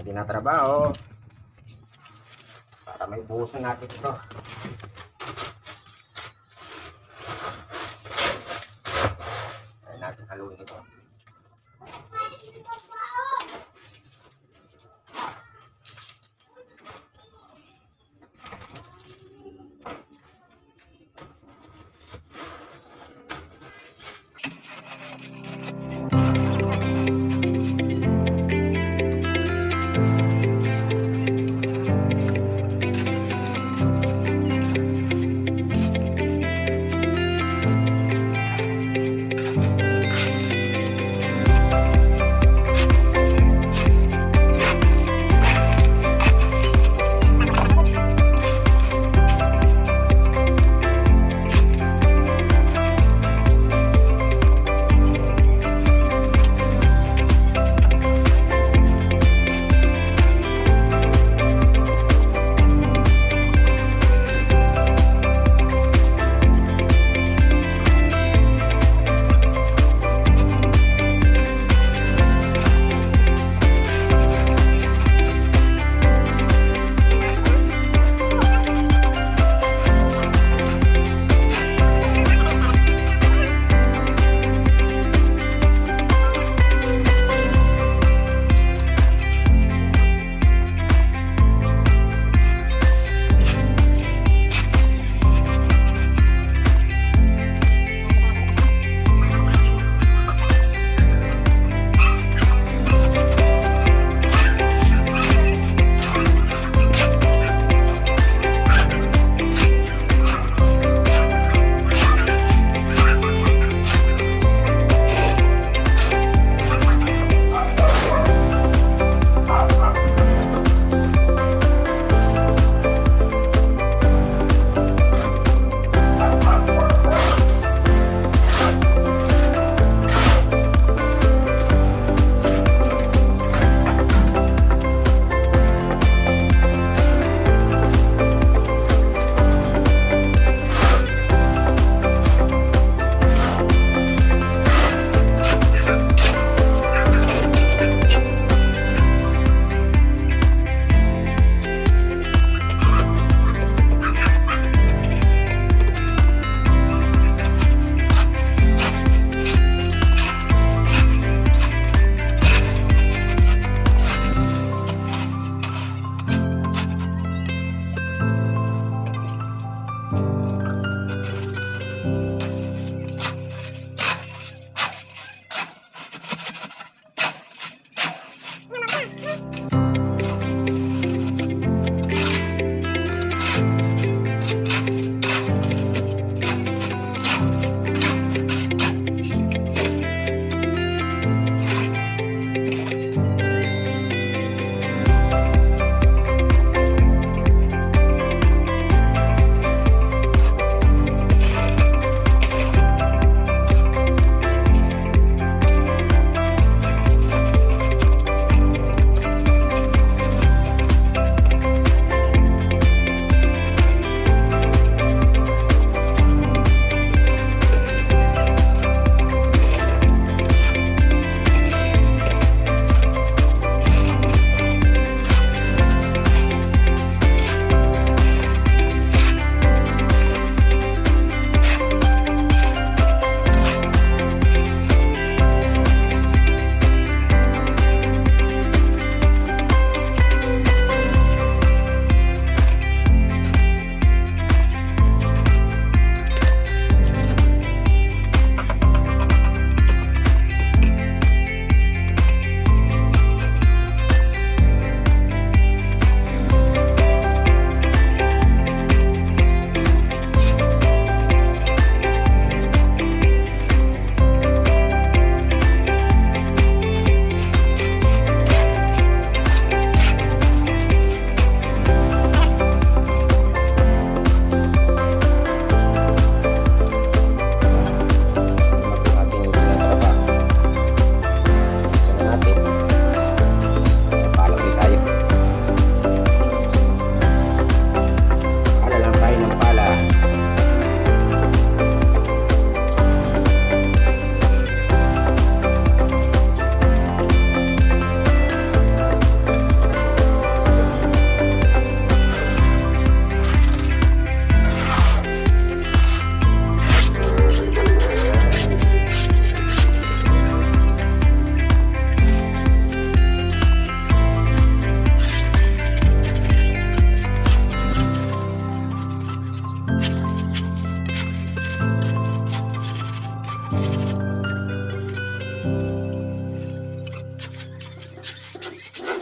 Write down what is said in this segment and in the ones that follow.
tinatrabaho. Para may buhusan natin ito. Natin haluin ito.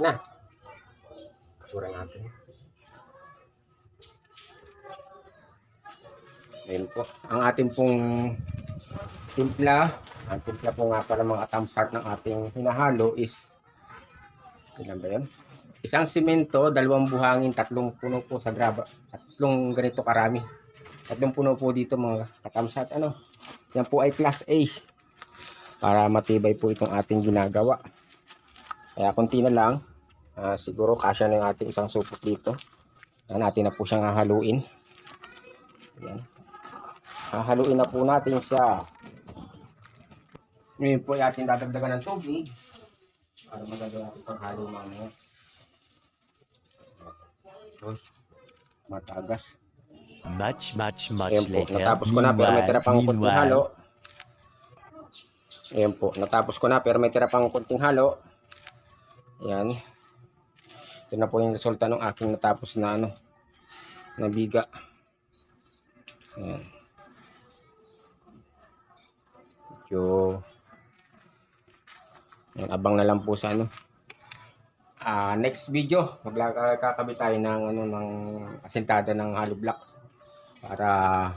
ito na. Tura natin. Ayun po. Ang ating pong timpla, ang timpla po nga para mga atom start ng ating hinahalo is ilan ba yun? Isang simento, dalawang buhangin, tatlong puno po sa graba. Tatlong ganito karami. Tatlong puno po dito mga katamsat. Ano? Yan po ay class A. Para matibay po itong ating ginagawa. Kaya konti na lang. Ah, siguro kasya na yung ating isang supot dito. Ayan, natin na po siyang hahaluin. Ayan. Hahaluin na po natin siya. Ngayon po ay ating dadagdagan ng tubig para magagawa ito paghalo mamaya. Matagas. Much, much, much Ayan po, later. natapos ko na pero may tira pang meanwhile, halo. Ayan po, natapos ko na pero may tira pang konting halo. Ayan. Ito na po yung resulta ng aking natapos na ano, na biga. Ayan. Abang na lang po sa ano. Ah, next video, magkakabit tayo ng ano ng asentada ng hollow block para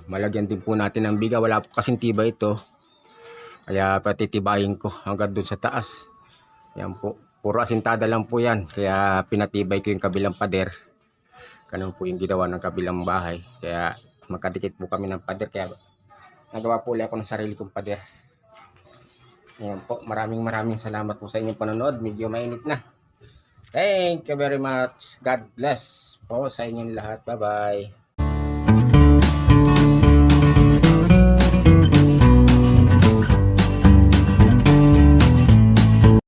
malagyan din po natin ng biga. Wala po kasing tibay ito. Kaya patitibayin ko hanggang dun sa taas. Yan po. Puro asintada lang po yan. Kaya pinatibay ko yung kabilang pader. Ganun po yung ginawa ng kabilang bahay. Kaya magkadikit po kami ng pader. Kaya nagawa po ulit ako ng sarili kong pader. Ayan po. Maraming maraming salamat po sa inyong panonood. Medyo mainit na. Thank you very much. God bless po sa inyong lahat. Bye-bye.